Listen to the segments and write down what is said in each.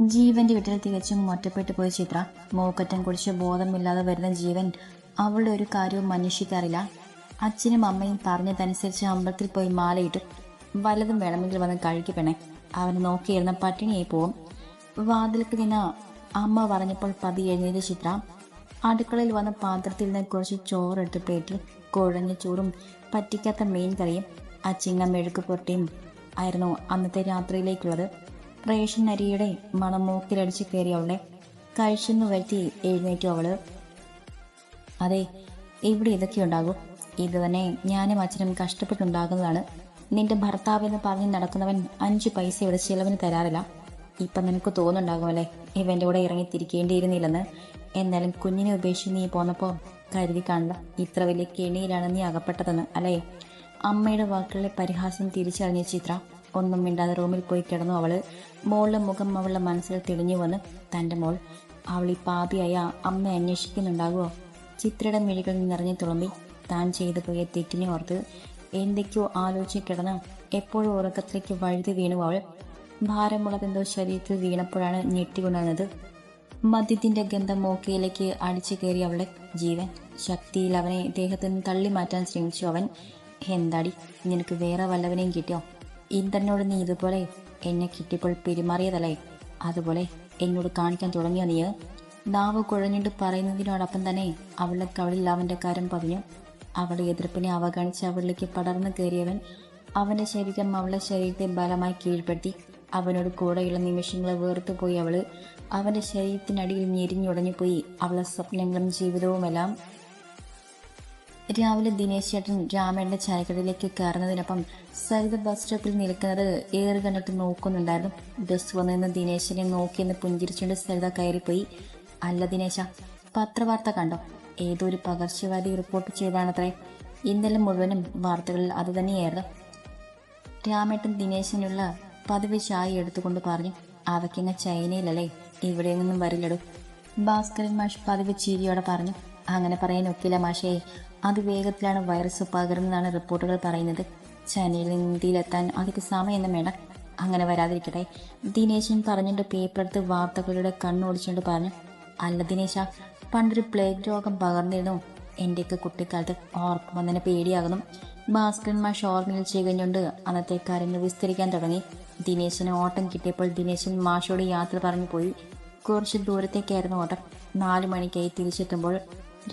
ജീവന്റെ വീട്ടിൽ തികച്ചും ഒറ്റപ്പെട്ടു പോയ ചിത്ര. മൂക്കറ്റം കുടിച്ച് ബോധമില്ലാതെ വരുന്ന ജീവൻ അവളുടെ ഒരു കാര്യവും അന്വേഷിക്കാറില്ല. അച്ഛനും അമ്മയും പറഞ്ഞതനുസരിച്ച് അമ്പലത്തിൽ പോയി മാലയിട്ടു വലതും വേണമെങ്കിൽ വന്ന് കഴിക്കപ്പെണേ അവനെ നോക്കിയിരുന്ന പട്ടിണിയായി പോവും. വാതിൽക്ക് നിന്ന് അമ്മ പറഞ്ഞപ്പോൾ പതി എഴുന്നേറ്റ് ചിത്ര. അടുക്കളയിൽ വന്ന പാത്രത്തിൽ നിന്ന് കുറച്ച് ചോറെടുത്ത് പ്ലേറ്റിൽ കുഴഞ്ഞ ചോറും പറ്റിക്കാത്ത മീൻ കറിയും അച്ചിങ്ങ മെഴുക്ക് പുരട്ടിയും ആയിരുന്നു അന്നത്തെ രാത്രിയിലേക്കുള്ളത്. റേഷൻ അരിയുടെ മണം മൂക്കിലടിച്ച് കയറി അവളെ കഴിച്ചെന്ന് വരുത്തി എഴുന്നേറ്റു അവൾ. അതെ ഇവിടെ ഇതൊക്കെ ഉണ്ടാകും. ഇത് തന്നെ ഞാനും അച്ഛനും കഷ്ടപ്പെട്ടുണ്ടാകുന്നതാണ്. നിന്റെ ഭർത്താവെന്ന് പറഞ്ഞ് നടക്കുന്നവൻ അഞ്ച് പൈസ ഇവിടെ ചിലവിന് തരാറില്ല. ഇപ്പം നിനക്ക് തോന്നുന്നുണ്ടാകുമല്ലേ ഇവന്റെ കൂടെ ഇറങ്ങി തിരിക്കേണ്ടിയിരുന്നില്ലെന്ന്. എന്നാലും കുഞ്ഞിനെ ഉപേക്ഷിച്ച് നീ പോന്നപ്പോൾ കരുതി കാണുക ഇത്ര വലിയ കെണിയിലാണ് നീ അകപ്പെട്ടതെന്ന് അല്ലേ? അമ്മയുടെ വാക്കുകളിലെ പരിഹാസം തിരിച്ചറിഞ്ഞ ചിത്ര ഒന്നും മിണ്ടാതെ റൂമിൽ പോയി കിടന്നു. അവൾ മോളുടെ മുഖം അവളുടെ മനസ്സിൽ തെളിഞ്ഞു വന്ന് തന്റെ മോൾ അവൾ ഈ പാപിയായ അമ്മ അന്വേഷിക്കുന്നുണ്ടാകുമോ ചിത്രയുടെ മിഴികളിൽ നിറഞ്ഞു തുളുമ്പി താൻ ചെയ്തു പോയ തെറ്റിനെ ഓർത്ത് എന്തൊക്കെയോ ആലോചിച്ച് കിടന്ന് എപ്പോഴും ഉറക്കത്തിലേക്ക് വഴുതി വീണു അവൾ. ഭാരമുള്ളതെന്തോ ശരീരത്തിൽ വീണപ്പോഴാണ് ഞെട്ടിക്കൊണ്ടിരുന്നത് മദ്യത്തിന്റെ ഗന്ധം മൂക്കയിലേക്ക് അടിച്ചു കയറി അവളുടെ ജീവൻ. ശക്തിയിൽ അവനെ ദേഹത്തിന് തള്ളി മാറ്റാൻ ശ്രമിച്ചു അവൻ. എന്താടി നിനക്ക് വേറെ വല്ലവനെയും കിട്ടിയോ? ഇന്ദ്രനോട് നീ ഇതുപോലെ എന്നെ കിട്ടിയപ്പോൾ പെരുമാറിയതല്ലേ? അതുപോലെ എന്നോട് കാണിക്കാൻ തുടങ്ങിയോ നീ? നാവ് കുഴഞ്ഞിട്ട് പറയുന്നതിനോടൊപ്പം തന്നെ അവളുടെ കവളിൽ അവന്റെ കാര്യം പതിഞ്ഞു. അവളുടെ എതിർപ്പിനെ അവഗണിച്ച് അവളിലേക്ക് പടർന്നു കയറിയവൻ അവന്റെ ശരീരം അവളുടെ ശരീരത്തെ ബലമായി കീഴ്പ്പെടുത്തി. അവനോട് കൂടെയുള്ള നിമിഷങ്ങളെ വേർത്തുപോയി അവൾ. അവന്റെ ശരീരത്തിനടിയിൽ ഞെരിഞ്ഞുടഞ്ഞു പോയി അവളുടെ സ്വപ്നങ്ങളും ജീവിതവുമെല്ലാം രാവിലെ ദിനേശ് ചേട്ടൻ രാമേന്റെ ചായക്കടയിലേക്ക് കയറുന്നതിനൊപ്പം സരിത ബസ് സ്റ്റോപ്പിൽ നിൽക്കുന്നത് ഏറ് കണ്ടിട്ട് നോക്കുന്നുണ്ടായിരുന്നു. ബസ് വന്നിരുന്ന ദിനേശിനെ നോക്കിയെന്ന് പുഞ്ചിരിച്ചുകൊണ്ട് സരിത കയറിപ്പോയി. അല്ല ദിനേശ പത്രവാർത്ത കണ്ടോ? ഏതോ ഒരു പകർച്ചവ്യാധി റിപ്പോർട്ട് ചെയ്താണത്രേ? ഇന്നലെ മുഴുവനും വാർത്തകളിൽ അതുതന്നെയായിരുന്നു രാമേട്ടൻ ദിനേശിനുള്ള പതിവ് ചായ എടുത്തുകൊണ്ട് പറഞ്ഞു അവയ്ക്കിങ്ങ ചൈനയിലല്ലേ ഇവിടെ നിന്നും വരില്ലടൂ. ഭാസ്കരൻ മാഷ് പതിവ് ചീരിയോടെ പറഞ്ഞു അങ്ങനെ പറയാൻ ഒക്കില്ല മാഷേ അതിവേഗത്തിലാണ് വൈറസ് പകരുന്നതാണ് റിപ്പോർട്ടുകൾ പറയുന്നത്. ചൈനയിൽ ഇന്ത്യയിലെത്താൻ അധിക സമയമൊന്നും വേണ്ട. അങ്ങനെ വരാതിരിക്കട്ടെ. ദിനേശൻ പറഞ്ഞിട്ട് പേപ്പർ എടുത്ത് വാർത്തകളുടെ കണ്ണോടിച്ചുകൊണ്ട് പറഞ്ഞു. അല്ല ദിനേശ പണ്ടൊരു പ്ലേഗ് രോഗം പകർന്നിരുന്നു. എന്റെയൊക്കെ കുട്ടിക്കാലത്ത് ഓർപ്പ് തന്നെ പേടിയാകുന്നു. ഭാസ്കരൻ മാഷ് ഓർമ്മയിൽ ചെയ്തുകൊണ്ട് അന്നത്തെ കാര്യങ്ങൾ വിസ്തരിക്കാൻ തുടങ്ങി. ദിനേശന് ഓട്ടം കിട്ടിയപ്പോൾ ദിനേശൻ മാഷോട് യാത്ര പറഞ്ഞു പോയി. കുറച്ച് ദൂരത്തേക്കായിരുന്നു ഓട്ടം. നാലു മണിക്കായി തിരിച്ചെത്തുമ്പോൾ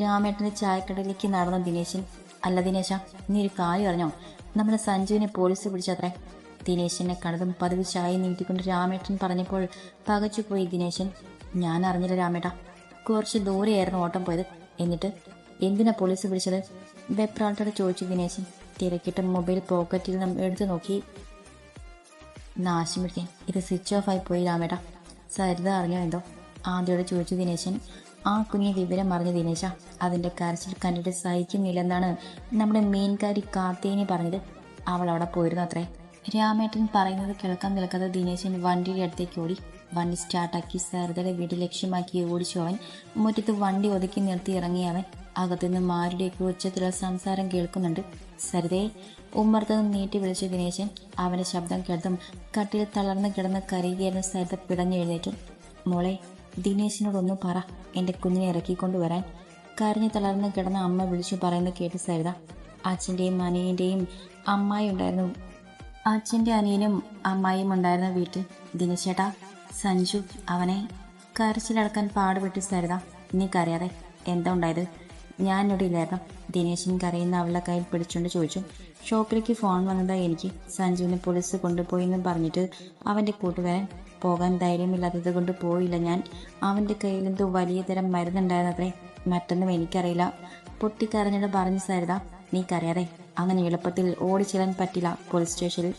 രാമേട്ടന്റെ ചായക്കടയിലേക്ക് നടന്ന ദിനേശൻ അല്ല ദിനേശ നീ ഒരു കാര്യം അറിഞ്ഞോ? നമ്മുടെ സഞ്ജുവിനെ പോലീസ് പിടിച്ചത്രേ ദിനേശനെ കണ്ടതും പതിവ് ചായ നീട്ടിക്കൊണ്ട് രാമേട്ടൻ പറഞ്ഞപ്പോൾ പകച്ചുപോയി ദിനേശൻ ഞാൻ അറിഞ്ഞില്ല രാമേട്ട. കുറച്ച് ദൂരെയായിരുന്നു ഓട്ടം പോയത്. എന്നിട്ട് എന്തിനാ പോലീസ് പിടിച്ചത് വെപ്രാളത്തോടെ ചോദിച്ചു ദിനേശൻ തിരക്കിട്ട് മൊബൈൽ പോക്കറ്റിൽ നിന്ന് എടുത്തു നോക്കി. നാശം പിടിക്കാൻ. ഇത് സ്വിച്ച് ഓഫ് ആയി പോയി രാമേട്ട. സരിത അറിഞ്ഞോ എന്തോ? ആദ്യോടെ ചോദിച്ചു ദിനേശൻ ആ കുഞ്ഞ് വിവരം അറിഞ്ഞ ദിനേശ അതിന്റെ കരച്ചിൽ കണ്ടിട്ട് സഹിക്കുന്നില്ലെന്നാണ് നമ്മുടെ മീൻകാരി കാർത്തേനി പറഞ്ഞത്. അവൾ അവിടെ പോയിരുന്നു അത്രേ. രാമേട്ടൻ പറയുന്നത് കേൾക്കാൻ നിൽക്കാതെ ദിനേശൻ വണ്ടിയുടെ അടുത്തേക്ക് ഓടി. വണ്ടി സ്റ്റാർട്ടാക്കി സരിതയുടെ വീട് ലക്ഷ്യമാക്കി ഓടിച്ചു അവൻ. മുറ്റത്ത് വണ്ടി ഒതുക്കി നിർത്തി ഇറങ്ങിയ അവൻ. അകത്തുനിന്ന് മാരുടെയൊക്കെ ഉച്ചത്തിലുള്ള സംസാരം കേൾക്കുന്നുണ്ട്. സരിതയെ ഉമ്മർത്തുനിന്ന് നീട്ടി വിളിച്ച ദിനേശൻ അവന്റെ ശബ്ദം കേട്ടതും കട്ടിൽ തളർന്ന് കിടന്ന് കരയുകയായിരുന്ന സരിത പിടഞ്ഞെഴുന്നേറ്റും. മോളെ ദിനേശിനോടൊന്നും പറ. എന്റെ കുഞ്ഞിനെ ഇറക്കിക്കൊണ്ടുവരാൻ കരഞ്ഞു തളർന്ന് കിടന്ന അമ്മ വിളിച്ചു പറയുന്നത് കേട്ട് സരിത അച്ഛന്റെയും അനിയന്റെയും അമ്മായി ഉണ്ടായിരുന്നു. അച്ഛന്റെ അനിയനും അമ്മായിയും ഉണ്ടായിരുന്ന വീട്ടിൽ ദിനേശേട്ടാ സഞ്ജു അവനെ കരച്ചിലടക്കാൻ പാടുപെട്ട് സരിത നീ കരയാതെ എന്താ ഉണ്ടായത്? ഞാൻ ഇവിടെ ഇല്ലായിരുന്നു. ദിനേശൻ കരയുന്ന അവളുടെ കയ്യിൽ പിടിച്ചുകൊണ്ട് ചോദിച്ചു ഷോപ്പിലേക്ക് ഫോൺ വന്നതാ എനിക്ക്. സഞ്ജുവിനെ പോലീസ് കൊണ്ടുപോയി എന്ന് പറഞ്ഞിട്ട് അവന്റെ കൂട്ടുകാരൻ പോകാൻ ധൈര്യമില്ലാത്തത് കൊണ്ട് പോയില്ല ഞാൻ. അവന്റെ കയ്യിൽ എന്തോ വലിയ തരം മരുന്നുണ്ടായിരുന്നത്രേ. മറ്റൊന്നും എനിക്കറിയില്ല. പൊട്ടിക്കരഞ്ഞിട്ട് പറഞ്ഞു സരിത നീക്കറിയാതെ അങ്ങനെ എളുപ്പത്തിൽ ഓടിച്ചെല്ലാൻ പറ്റില്ല പോലീസ് സ്റ്റേഷനിൽ.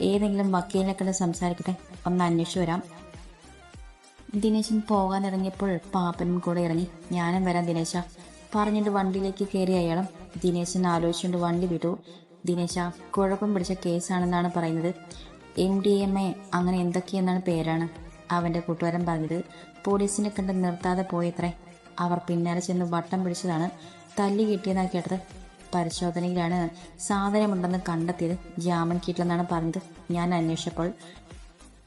ഏതെങ്കിലും വക്കീലിനെ കണ്ട് സംസാരിക്കട്ടെ ഒന്ന് അന്വേഷിച്ചു വരാം. ദിനേശൻ പോകാൻ ഇറങ്ങിയപ്പോൾ പാപ്പനും കൂടെ ഇറങ്ങി. ഞാനും വരാം ദിനേശ പറഞ്ഞിട്ട് വണ്ടിയിലേക്ക് കയറി അയാളും ദിനേശൻ ആലോചിച്ചുകൊണ്ട് വണ്ടി വിട്ടു. ദിനേശ കുഴപ്പം പിടിച്ച കേസാണെന്നാണ് പറയുന്നത്. എം ഡി എം എ അങ്ങനെ എന്തൊക്കെയെന്നാണ് പേരാണ്? അവന്റെ കൂട്ടുകാരൻ പറഞ്ഞത് പോലീസിനെ കണ്ട് നിർത്താതെ പോയത്രേ. അവർ പിന്നാലെ ചെന്ന് വട്ടം പിടിച്ചതാണ് തല്ലി കിട്ടിയെന്നാണ് കേട്ടത് പരിശോധനയിലാണ് സാധനമുണ്ടെന്ന് കണ്ടെത്തിയത് ജാമ്യം കിട്ടില്ലെന്നാണ് പറഞ്ഞത്. ഞാൻ അന്വേഷിച്ചപ്പോൾ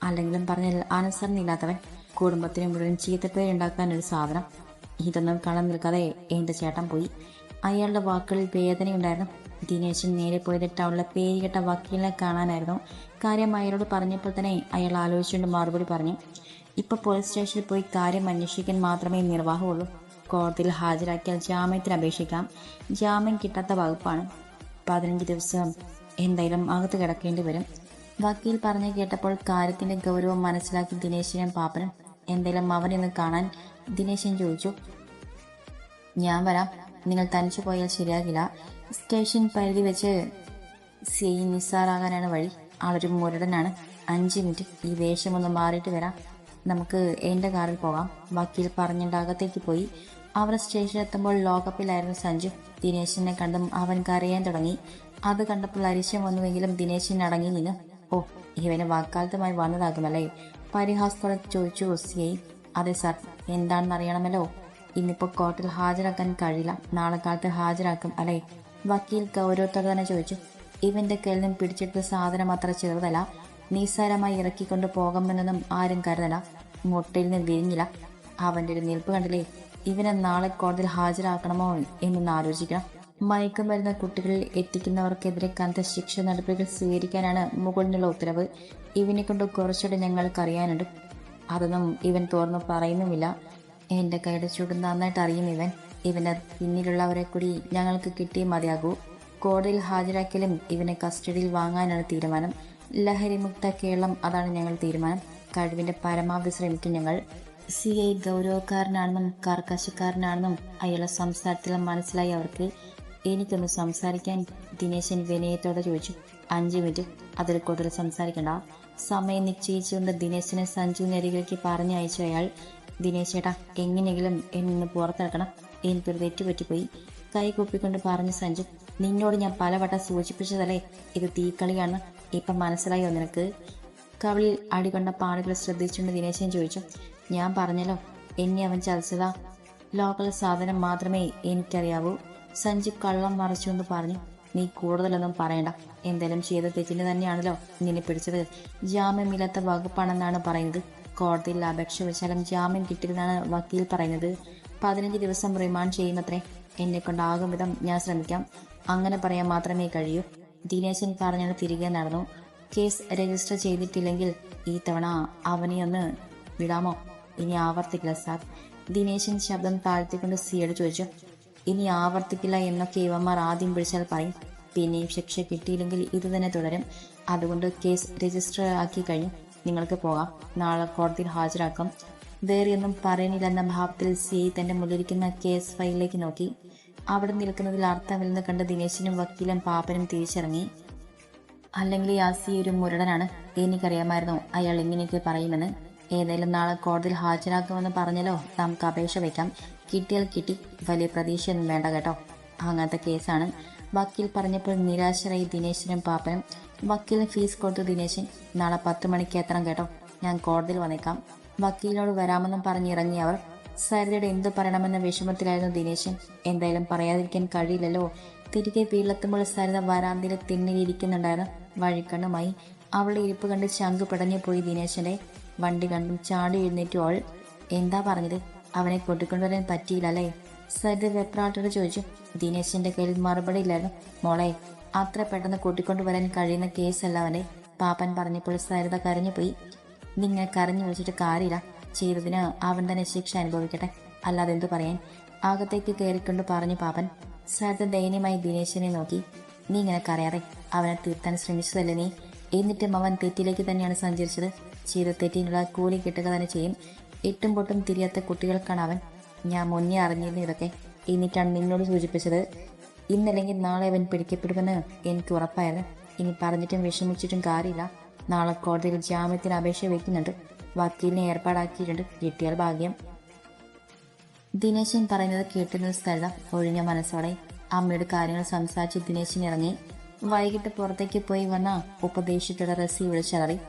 അല്ലെങ്കിലും പറഞ്ഞാൽ അനുസരണയില്ലാത്തവൻ കുടുംബത്തിന് മുഴുവൻ ചീത്തപ്പേരുണ്ടാക്കാൻ ഒരു സാധനം. ഇതൊന്നും കളം നിൽക്കാതെ എന്റെ ചേട്ടൻ പോയി. അയാളുടെ വാക്കുകളിൽ വേദനയുണ്ടായിരുന്നു. ദിനേശൻ നേരെ പോയത് ടൗണിലെ പേരുകെട്ട വക്കീലിനെ കാണാനായിരുന്നു. കാര്യം അയാളോട് പറഞ്ഞപ്പോൾ തന്നെ അയാൾ ആലോചിച്ചുകൊണ്ട് മറുപടി പറഞ്ഞു ഇപ്പോൾ പോലീസ് സ്റ്റേഷനിൽ പോയി കാര്യം അന്വേഷിക്കാൻ മാത്രമേ നിർവാഹമുള്ളൂ. കോടതിയിൽ ഹാജരാക്കിയാൽ ജാമ്യത്തിന് അപേക്ഷിക്കാം. ജാമ്യം കിട്ടാത്ത വകുപ്പാണ്. പതിനഞ്ച് ദിവസം എന്തായാലും അകത്ത് കിടക്കേണ്ടി വരും. വക്കീൽ പറഞ്ഞു കേട്ടപ്പോൾ കാര്യത്തിന്റെ ഗൗരവം മനസ്സിലാക്കി ദിനേശിനും പാപ്പനും എന്തായാലും അവനെന്ന് കാണാൻ ദിനേശൻ ചോദിച്ചു ഞാൻ വരാം. നിങ്ങൾ തനിച്ചു പോയാൽ ശരിയാകില്ല. സ്റ്റേഷൻ പരിധി വെച്ച് സി. നിസ്സാറാകാനാണ് വഴി. ആളൊരു മുരടനാണ്. അഞ്ച് മിനിറ്റ് ഈ വേഷമൊന്ന് മാറിയിട്ട് വരാം. നമുക്ക് എന്റെ കാറിൽ പോകാം. വക്കീൽ പറഞ്ഞിട്ട് അകത്തേക്ക് പോയി. അവർ സ്റ്റേഷനിലെത്തുമ്പോൾ ലോകപ്പിലായിരുന്നു സഞ്ജു. ദിനേശിനെ കണ്ടും അവൻ കരയാൻ തുടങ്ങി. അത് കണ്ടപ്പോൾ അരിശം വന്നുവെങ്കിലും ദിനേശൻ അടങ്ങി നിന്നു. ഓ ഇവന് വാക്കാലത്തുമായി വന്നതാകുമല്ലേ? പരിഹാസത്തോടെ ചോദിച്ചു ഐ അതെ സാർ. എന്താണെന്ന് അറിയണമല്ലോ ഇന്നിപ്പോൾ കോർട്ടിൽ ഹാജരാക്കാൻ കഴിയില്ല. നാളെ കാലത്ത് ഹാജരാക്കും അല്ലേ? വക്കീൽ ഗൗരവത്തോടെ തന്നെ ചോദിച്ചു. ഇവന്റെ കയ്യിൽ പിടിച്ചെടുത്ത സാധനം അത്ര ചെറുതല്ല. നിസ്സാരമായി ഇറക്കിക്കൊണ്ട് പോകാമെന്നൊന്നും ആരും കരുതല മുട്ടയിൽ നിന്ന് വിരിഞ്ഞില്ല. അവന്റെ ഒരു നിൽപ്പ് കണ്ടില്ലേ? ഇവനെ നാളെ കോടതിയിൽ ഹാജരാക്കണമോ എന്നൊന്ന് ആലോചിക്കണം. മയക്കം വരുന്ന കുട്ടികളിൽ എത്തിക്കുന്നവർക്കെതിരെ കനത്ത ശിക്ഷ നടപടികൾ സ്വീകരിക്കാനാണ് മുകളിലുള്ള ഉത്തരവ്. ഇവനെ കൊണ്ട് കുറച്ചുകൂടെ ഞങ്ങൾക്കറിയാനുണ്ട്. അതൊന്നും ഇവൻ തുറന്നു പറയുന്നുമില്ല. എന്റെ കൈയുടെ ചൂട് നന്നായിട്ട് അറിയും ഇവൻ. ഇവന്റെ പിന്നിലുള്ളവരെ കൂടി ഞങ്ങൾക്ക് കിട്ടിയേ മതിയാകൂ. കോടതിയിൽ ഹാജരാക്കിയാലും ഇവനെ കസ്റ്റഡിയിൽ വാങ്ങാനാണ് തീരുമാനം. ലഹരിമുക്ത കേരളം അതാണ് ഞങ്ങൾ തീരുമാനം. കഴിവിന്റെ പരമാവധി ശ്രമിക്കും ഞങ്ങൾ. സി ഐ ഗൗരവക്കാരനാണെന്നും കർക്കശക്കാരനാണെന്നും അയാളെ സംസാരത്തിൽ മനസ്സിലായി അവർക്ക്. എനിക്കൊന്ന് സംസാരിക്കാൻ ദിനേശൻ വിനയത്തോടെ ചോദിച്ചു. അഞ്ച് മിനിറ്റ്. അതിൽ കൂടുതൽ സംസാരിക്കണ്ട. സമയം നിശ്ചയിച്ചുകൊണ്ട് ദിനേശിനെ സഞ്ജു നരികിലേക്ക് പറഞ്ഞു അയച്ചു അയാൾ. ദിനേശ് ചേട്ടാ എങ്ങനെയെങ്കിലും എന്നെ പുറത്തിറക്കണം. എനിക്കൊരു തെറ്റുപറ്റിപ്പോയി. കൈ കൊപ്പിക്കൊണ്ട് പറഞ്ഞു സഞ്ജു. നിന്നോട് ഞാൻ പലവട്ടം സൂചിപ്പിച്ചതല്ലേ? ഇത് തീക്കളിയാണ്. ഇപ്പം മനസ്സിലായോ നിനക്ക്? കവിളിൽ അടികൊണ്ട പാടുകൾ ശ്രദ്ധിച്ചുകൊണ്ട് ദിനേശൻ ചോദിച്ചു. ഞാൻ പറഞ്ഞല്ലോ എന്നെ അവൻ ചതിച്ചതാ. ലോക്കൽ സാധനം മാത്രമേ എനിക്കറിയാവൂ. സഞ്ജു കള്ളം മറച്ചുകൊണ്ട് പറഞ്ഞു. നീ കൂടുതലൊന്നും പറയണ്ട. എന്തെങ്കിലും ചെയ്ത തെറ്റിന് തന്നെയാണല്ലോ നിന്നെ പിടിച്ചത്. ജാമ്യമില്ലാത്ത വകുപ്പാണെന്നാണ് പറയുന്നത്. കോടതിയിൽ അപേക്ഷ വെച്ചാലും ജാമ്യം കിട്ടിയതെന്നാണ് വക്കീൽ പറയുന്നത്. പതിനഞ്ച് ദിവസം റിമാൻഡ് ചെയ്യുമത്രേ എന്നെ കൊണ്ടാകും വിധം ഞാൻ ശ്രമിക്കാം. അങ്ങനെ പറയാൻ മാത്രമേ കഴിയൂ. ദിനേശൻ പറഞ്ഞു തിരികെ നടന്നു. കേസ് രജിസ്റ്റർ ചെയ്തിട്ടില്ലെങ്കിൽ ഈ തവണ അവനെ ഒന്ന് വിടാമോ? ഇനി ആവർത്തിക്കില്ല സാർ. ദിനേശൻ ശബ്ദം താഴ്ത്തിക്കൊണ്ട് സിയോട് ചോദിച്ചു. ഇനി ആവർത്തിക്കില്ല എന്നൊക്കെ ഇവന്മാർ ആദ്യം വിളിച്ചാൽ പറയും. പിന്നെയും ശിക്ഷ കിട്ടിയില്ലെങ്കിൽ ഇത് തന്നെ തുടരും. അതുകൊണ്ട് കേസ് രജിസ്റ്റർ ആക്കി കഴിഞ്ഞു നിങ്ങൾക്ക് പോകാം. നാളെ കോടതിയിൽ ഹാജരാക്കും. വേറെയൊന്നും പറയാനില്ലെന്ന ഭാവത്തിൽ സി തന്റെ മുന്നിലിരിക്കുന്ന കേസ് ഫയലിലേക്ക് നോക്കി. അവിടെ നിൽക്കുന്നതിൽ അർത്ഥമില്ലെന്ന് കണ്ട ദിനേശിനും വക്കീലും പാപ്പനും തിരിച്ചിറങ്ങി. അല്ലെങ്കിൽ യാസി ഒരു മുരടനാണ് എനിക്കറിയാമായിരുന്നു. അയാൾ ഇങ്ങനെയൊക്കെ പറയുമെന്ന്. ഏതായാലും നാളെ കോടതിയിൽ ഹാജരാക്കുമെന്ന് പറഞ്ഞല്ലോ. നമുക്ക് അപേക്ഷ വയ്ക്കാം കിട്ടിയാൽ കിട്ടി. വലിയ പ്രതീക്ഷയൊന്നും വേണ്ട കേട്ടോ. അങ്ങനത്തെ കേസാണ്. വക്കീൽ പറഞ്ഞപ്പോൾ നിരാശരായി ദിനേശനും പാപ്പനും. വക്കീലിന് ഫീസ് കൊടുത്തു ദിനേശൻ. നാളെ പത്ത് മണിക്ക് എത്തണം കേട്ടോ. ഞാൻ കോടതിയിൽ വന്നേക്കാം. വക്കീലിനോട് വരാമെന്നും പറഞ്ഞിറങ്ങി അവർ സരിതയുടെ എന്തു പറയണമെന്ന വിഷമത്തിലായിരുന്നു ദിനേശൻ. എന്തായാലും പറയാതിരിക്കാൻ കഴിയില്ലല്ലോ. തിരികെ വീട്ടിലെത്തുമ്പോൾ സരിത വരാന്തിയിൽ തിന്നിലിരിക്കുന്നുണ്ടായിരുന്നു വഴിക്കണ്ണുമായി അവളുടെ ഇരിപ്പ് കണ്ട് ശങ്ക് പിടഞ്ഞു പോയി ദിനേശന്റെ. വണ്ടി കണ്ടും ചാടി എഴുന്നേറ്റു അവൾ. എന്താ പറഞ്ഞത്? അവനെ കൂട്ടിക്കൊണ്ടുവരാൻ പറ്റിയില്ല അല്ലേ? സരിത വെപ്രാട്ടോട് ചോദിച്ചു. ദിനേശന്റെ കയ്യിൽ മറുപടി ഇല്ലായിരുന്നു. മോളെ അത്ര പെട്ടെന്ന് കൂട്ടിക്കൊണ്ടുവരാൻ കഴിയുന്ന കേസല്ല അവനെ. പാപ്പൻ പറഞ്ഞപ്പോൾ സരിത കരഞ്ഞു പോയി നിങ്ങനെ കരഞ്ഞു വിളിച്ചിട്ട് കാര്യമില്ല. ചെയ്തതിന് അവൻ തന്നെ ശിക്ഷ അനുഭവിക്കട്ടെ. അല്ലാതെ എന്തു പറയാൻ? അകത്തേക്ക് കയറിക്കൊണ്ട് പറഞ്ഞു പാപ്പൻ സരിത ദയനീയമായി ദിനേശനെ നോക്കി. നീ ഇങ്ങനെ കരയാറെ അവനെ തീർത്താൻ ശ്രമിച്ചതല്ലേ നീ? എന്നിട്ടും അവൻ തെറ്റിലേക്ക് തന്നെയാണ് സഞ്ചരിച്ചത്. ചെയ്ത തെറ്റിനുള്ള കൂലി കിട്ടുക തന്നെ ചെയ്യും. എട്ടും പൊട്ടും തിരിയാത്ത കുട്ടികൾക്കാണ് അവൻ. ഞാൻ മുന്നേ അറിഞ്ഞിരുന്നു ഇതൊക്കെ. എന്നിട്ടാണ് നിന്നോട് സൂചിപ്പിച്ചത്. ഇന്നല്ലെങ്കിൽ നാളെ അവൻ പിടിക്കപ്പെടുമെന്ന് എനിക്ക് ഉറപ്പായിരുന്നു. ഇനി പറഞ്ഞിട്ടും വിഷമിച്ചിട്ടും കാര്യമില്ല. നാളെ കോടതിയിൽ ജാമ്യത്തിന് അപേക്ഷ വയ്ക്കുന്നുണ്ട്. വക്കീലിനെ ഏർപ്പാടാക്കിയിട്ടുണ്ട്. കിട്ടിയാൽ ഭാഗ്യം. ദിനേശൻ പറയുന്നത് കേട്ടുന്ന സ്ഥലം ഒഴിഞ്ഞ മനസ്സോടെ അമ്മയുടെ കാര്യങ്ങൾ സംസാരിച്ച് ദിനേശൻ ഇറങ്ങി. വൈകിട്ട് പുറത്തേക്ക് പോയി വന്ന ഉപദേശത്തോടെ റസി വിളിച്ചറി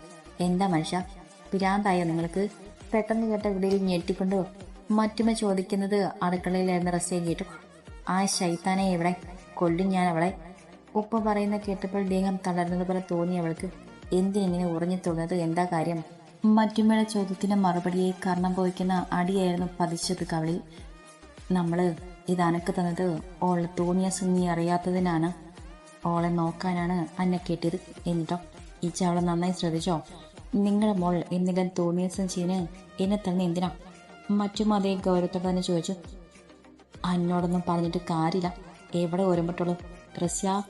എന്താ മനുഷ്യ പിരാന്തായോ നിങ്ങൾക്ക്? പെട്ടെന്ന് കേട്ട വിളിയിൽ ഞെട്ടിക്കൊണ്ട്? മറ്റുമ ചോദിക്കുന്നത് അടുക്കളയിലായിരുന്ന റസിയെ കേട്ടു. ആ ശൈത്താനെ എവിടെ? കൊല്ലും ഞാൻ അവളെ. ഉപ്പ പറയുന്ന കേട്ടപ്പോൾ ദേഹം തളർന്നതുപോലെ തോന്നി അവൾക്ക്. എന്തിനിങ്ങനെ ഉറഞ്ഞു തോന്നുന്നത് എന്താ കാര്യം? മറ്റുമ്മയുടെ ചോദ്യത്തിന് മറുപടിയായി കർണം പോയിക്കുന്ന അടിയായിരുന്നു പതിച്ചത് കവളിൽ നമ്മൾ ഇത് അനക്ക് തന്നത് ഓളെ തോന്നിയ സുന്നി അറിയാത്തതിനാണ്. ഓളെ നോക്കാനാണ് അന്നെ കെട്ടിയത്. എന്നിട്ടോ ഈ ചവളെ നന്നായി ശ്രദ്ധിച്ചോ? നിങ്ങളുടെ മോൾ എന്തെങ്കിലും തോന്നിയ ചെയ്തിന് എന്നെ തന്നെ എന്തിനാ? മറ്റും അതേ ഗൗരവത്തോടെ തന്നെ ചോദിച്ചു. അന്നോടൊന്നും പറഞ്ഞിട്ട് കാര്യമില്ല. എവിടെ ഒരുമ്പട്ടുള്ളൂ? റസ്യ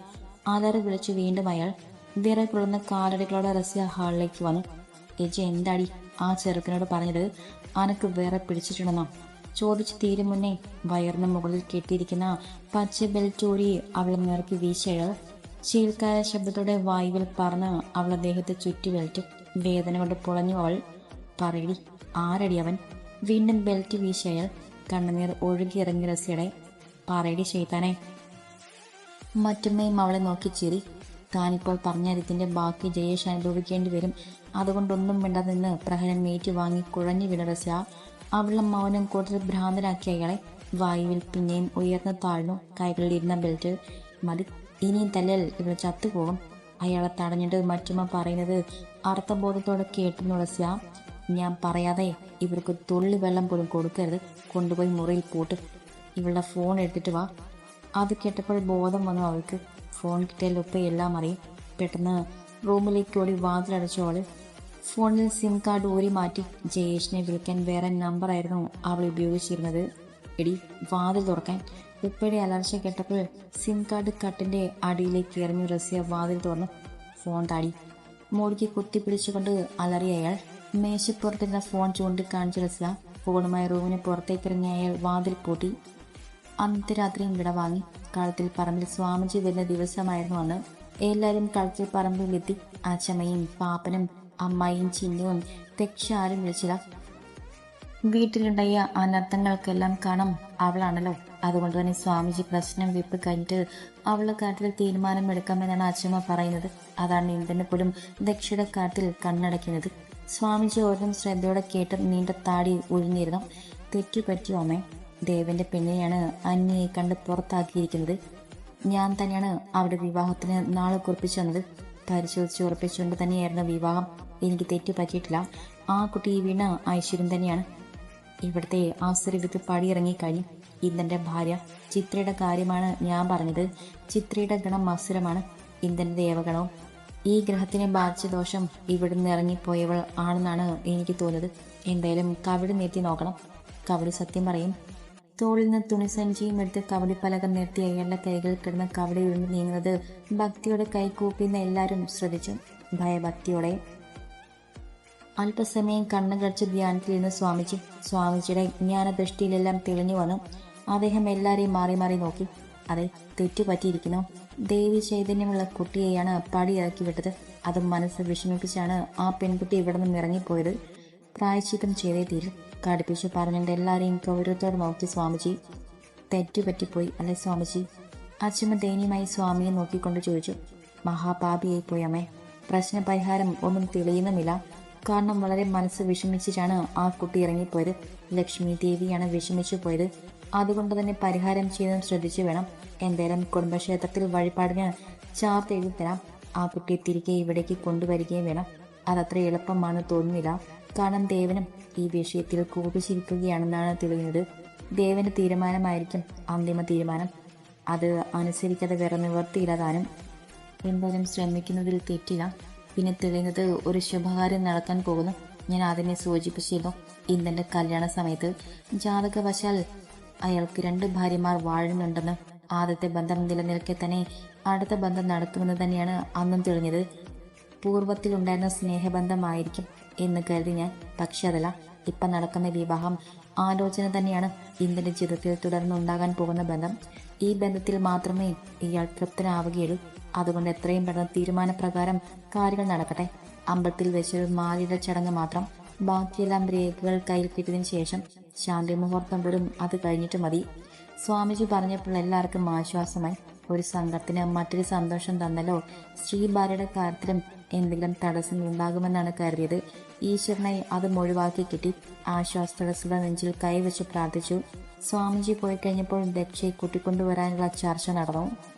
ആധാരം വിളിച്ച് വീണ്ടും അയാൾ വിറകുള്ളുന്ന കാലടികളോടെ റസ്യ ഹാളിലേക്ക് വന്നു. എജി എന്താടി ആ ചെറുക്കനോട് പറഞ്ഞത്? അനക്ക് വേറെ പിടിച്ചിട്ടുണ്ടെന്നോ? ചോദിച്ചു തീരും മുന്നേ വയറിന് മുകളിൽ കെട്ടിയിരിക്കുന്ന പച്ച ബെൽറ്റ് ഊരി അവളെ നിറക്കി വീശയൾ ചീൽക്കാര ശബ്ദത്തോടെ വായുവിൽ പറന്ന് അവൾ ദേഹത്തെ ചുറ്റി വെൽറ്റ് വേദന കൊണ്ട് പൊളഞ്ഞു അവൾ. പറയടി ആരടി അവൻ? വീണ്ടും ബെൽറ്റ് വീശയൽ കണ്ണുനീർ ഒഴുകി ഇറങ്ങി റസിയുടെ. പറയടി ചെയ്താനെ മറ്റുമ്മയും അവളെ നോക്കി ചിരി. താനിപ്പോൾ പറഞ്ഞ ഇതിന്റെ ബാക്കി ജയേഷ് അനുഭവിക്കേണ്ടി വരും. അതുകൊണ്ടൊന്നും വേണ്ട നിന്ന് പ്രഹരൻ മേറ്റ് വാങ്ങി കുഴഞ്ഞു റസ്യ. അവളുടെ മൗനം കൂടുതൽ ഭ്രാന്തരാക്കിയ അയാളെ വായുവിൽ പിന്നെയും ഉയർന്നു താഴ്ന്നു. കൈകളിലിരുന്ന ബെൽറ്റ് മതി. ഇനിയും തല്ലൽ ഇവൾ ചത്തുപോകും. അയാളെ തടഞ്ഞിട്ട് മറ്റുമ്മ പറയുന്നത് അർത്ഥബോധത്തോടെ കേട്ടു നുളസ്യ ഞാൻ പറയാതെ ഇവർക്ക് തുള്ളി വെള്ളം പോലും കൊടുക്കരുത്. കൊണ്ടുപോയി മുറിയിൽ പൂട്ട്. ഇവളുടെ ഫോൺ എടുത്തിട്ട് വാ. അത് കേട്ടപ്പോൾ ബോധം വന്നു അവൾക്ക്. ഫോൺ കിട്ടിയാൽ ഒപ്പം എല്ലാം അറിയും പെട്ടെന്ന് റൂമിലേക്ക് ഓടി വാതിലടച്ചോൾ ഫോണിൽ സിം കാർഡ് ഊരി മാറ്റി ജയേഷിനെ വിളിക്കാൻ വേറെ നമ്പറായിരുന്നു അവൾ ഉപയോഗിച്ചിരുന്നത്. എടി വാതിൽ തുറക്കാൻ. ഉപ്പയുടെ അലർച്ച കേട്ടപ്പോൾ സിം കാർഡ് കട്ടിന്റെ അടിയിലേക്ക് എറിഞ്ഞു റസിയ വാതിൽ തുറന്നു. ഫോൺ താടി. മോടിക്ക് കുത്തിപ്പിടിച്ചുകൊണ്ട് അലറി അയാൾ. മേശപ്പുറത്തിരുന്ന ഫോൺ ചൂണ്ടിക്കാണിച്ച് റസിയ. ഫോണുമായി റൂമിന് പുറത്തേക്കിറങ്ങിയ അയാൾ വാതിൽ പൂട്ടി. അന്നത്തെ രാത്രിയും വിട വാങ്ങി. കളത്തിൽ പറമ്പിൽ സ്വാമിജി വരുന്ന ദിവസമായിരുന്നു അന്ന്. എല്ലാവരും കളത്തിൽ പറമ്പിലെത്തി അച്ചമ്മയും പാപ്പനും അമ്മായിയും ചിന്നുവും തെക്ഷ ആരും വിളിച്ചില്ല വീട്ടിലുണ്ടായ അനർത്ഥങ്ങൾക്കെല്ലാം കാരണം അവളാണല്ലോ. അതുകൊണ്ട് തന്നെ സ്വാമിജി പ്രശ്നം വിപ്പ് കഴിഞ്ഞിട്ട് അവളുടെ കാര്യത്തിൽ തീരുമാനം എടുക്കാമെന്നാണ് അച്ഛമ്മ പറയുന്നത്. അതാണ് ഇന്ദ്രന് പോലും ദക്ഷയുടെ കാര്യത്തിൽ കണ്ണടയ്ക്കുന്നത്. സ്വാമിജി ഓരോ ശ്രദ്ധയോടെ കേട്ട് നീണ്ട താടി ഒഴിഞ്ഞിരുന്നു തെറ്റുപറ്റിയോ അമ്മേ? ദേവന്റെ പെണ്ണിനെയാണ് അന്യയെ കണ്ട് പുറത്താക്കിയിരിക്കുന്നത്. ഞാൻ തന്നെയാണ് അവരുടെ വിവാഹത്തിന് നാളെ കുറിപ്പിച്ചു തന്നത്. പരിശോധിച്ച് ഉറപ്പിച്ചുകൊണ്ട് തന്നെയായിരുന്നു വിവാഹം. എനിക്ക് തെറ്റ് പറ്റിയിട്ടില്ല. ആ കുട്ടി വീണ ഐശ്വര്യം തന്നെയാണ്. ഇവിടുത്തെ ആസുരവിത്ത് പടിയിറങ്ങിക്കഴിഞ്ഞു ഇന്ദന്റെ ഭാര്യ ചിത്രയുടെ കാര്യമാണ് ഞാൻ പറഞ്ഞത്. ചിത്രയുടെ ഗണം അസുരമാണ് ഇന്ദന്റെ ദേവഗണവും ഈ ഗ്രഹത്തിനെ ബാധിച്ച ദോഷം ഇവിടുന്ന് ഇറങ്ങിപ്പോയവൾ ആണെന്നാണ് എനിക്ക് തോന്നുന്നത്. എന്തായാലും കവിട് നീട്ടി നോക്കണം. കവിട് സത്യം പറയും. തോളിൽ നിന്ന് തുണിസഞ്ചിയും എടുത്ത് കവടി പലകം നിർത്തി അയാളുടെ കൈകൾ കിടന്ന കവടി ഉരുണ്ട് നീങ്ങുന്നത് ഭക്തിയോടെ കൈകൂപ്പിന്ന് എല്ലാവരും ശ്രദ്ധിച്ചു. ഭയഭക്തിയോടെ. അല്പസമയം കണ്ണു കടിച്ച് ധ്യാനത്തിലിരുന്ന് സ്വാമിജി സ്വാമിജിയുടെ ജ്ഞാനദൃഷ്ടിയിലെല്ലാം തെളിഞ്ഞു വന്നു. അദ്ദേഹം എല്ലാവരെയും മാറി മാറി നോക്കി. അതെ തെറ്റുപറ്റിയിരിക്കുന്നു. ദേവി ചൈതന്യമുള്ള കുട്ടിയെയാണ് പടിയാക്കി വിട്ടത് അത് മനസ്സ് വിഷമിപ്പിച്ചാണ് ആ പെൺകുട്ടി ഇവിടെ നിന്നും ഇറങ്ങിപ്പോയത് പ്രായശ്ചിത്തം ചെയ്തേ തീരും. കടുപ്പിച്ച് പറഞ്ഞിട്ട് എല്ലാവരെയും ഗൗരവത്തോടെ നോക്കി സ്വാമിജി. തെറ്റുപറ്റിപ്പോയി അല്ലെ സ്വാമിജി? അച്ഛമ്മ ദയനീയമായി സ്വാമിയെ നോക്കിക്കൊണ്ട് ചോദിച്ചു. മഹാപാപിയായി പോയി അമ്മേ. പ്രശ്ന പരിഹാരം ഒന്നും തെളിയുന്നുമില്ല. കാരണം വളരെ മനസ്സ് വിഷമിച്ചിട്ടാണ് ആ കുട്ടി ഇറങ്ങിപ്പോയത്. ലക്ഷ്മി ദേവിയാണ് വിഷമിച്ചു പോയത്. അതുകൊണ്ട് തന്നെ പരിഹാരം ചെയ്യാൻ ശ്രദ്ധിച്ചു വേണം. എന്തായാലും കുടുംബക്ഷേത്രത്തിൽ വഴിപാടിന് ചാർത്ത് എഴുതി തരാം. ആ കുട്ടിയെ തിരികെ ഇവിടേക്ക് കൊണ്ടുവരികയും വേണം. അതത്ര എളുപ്പമാണ് തോന്നുന്നില്ല. കാരണം ദേവനും ഈ വിഷയത്തിൽ കോപിച്ചിരിക്കുകയാണെന്നാണ് തെളിയുന്നത്. ദേവന്റെ തീരുമാനമായിരിക്കും അന്തിമ തീരുമാനം. അത് അനുസരിക്കാതെ വേറെ നിവർത്തിയില്ല എന്തായാലും ശ്രമിക്കുന്നതിൽ തെറ്റില്ല. പിന്നെ തെളിയുന്നത് ഒരു ശുഭകാര്യം നടക്കാൻ പോകുന്നു. ഞാൻ അതിനെ സൂചിപ്പിച്ചിരുന്നു. ഇന്ദന്റെ കല്യാണ സമയത്ത് ജാതകവശാൽ അയാൾക്ക് രണ്ട് ഭാര്യമാർ വാഴുന്നുണ്ടെന്ന് ആദ്യത്തെ ബന്ധം നിലനിൽക്കെ തന്നെ അടുത്ത ബന്ധം നടത്തുമെന്ന് തന്നെയാണ് അന്നും തെളിഞ്ഞത്. പൂർവത്തിലുണ്ടായിരുന്ന സ്നേഹബന്ധമായിരിക്കും എന്ന് കരുതി ഞാൻ. പക്ഷെ അതല്ല ഇപ്പം നടക്കുന്ന വിവാഹം ആലോചന തന്നെയാണ്. ഇന്ത്യന്റെ ജീവിതത്തിൽ തുടർന്നുണ്ടാകാൻ പോകുന്ന ബന്ധം. ഈ ബന്ധത്തിൽ മാത്രമേ ഇയാൾ തൃപ്തനാവുകയുള്ളൂ. അതുകൊണ്ട് എത്രയും പെട്ടെന്ന് തീരുമാനപ്രകാരം കാര്യങ്ങൾ നടക്കട്ടെ. അമ്പലത്തിൽ വെച്ചൊരു മാലിയുടെ ചടങ്ങ് മാത്രം. ബാക്കിയെല്ലാം രേഖകൾ കയ്യിൽ കിട്ടിയതിനു ശേഷം ശാന്തി മുഹൂർത്തം പോലും അത് കഴിഞ്ഞിട്ട് മതി. സ്വാമിജി പറഞ്ഞപ്പോൾ എല്ലാവർക്കും ആശ്വാസമായി. ഒരു സംഘത്തിന് മറ്റൊരു സന്തോഷം തന്നല്ലോ. ശ്രീഭാര്യയുടെ കാര്യത്തിലും എന്തെങ്കിലും തടസ്സങ്ങൾ ഉണ്ടാകുമെന്നാണ് കരുതിയത്. ഈശ്വരനെ അത് ഒഴിവാക്കി കിട്ടി. ആശ്വാസതടസ്സുടെ നെഞ്ചിൽ കൈവച്ച് പ്രാർത്ഥിച്ചു. സ്വാമിജി പോയി കഴിഞ്ഞപ്പോൾ ദക്ഷയെ കൂട്ടിക്കൊണ്ടുവരാനുള്ള ചർച്ച നടന്നു.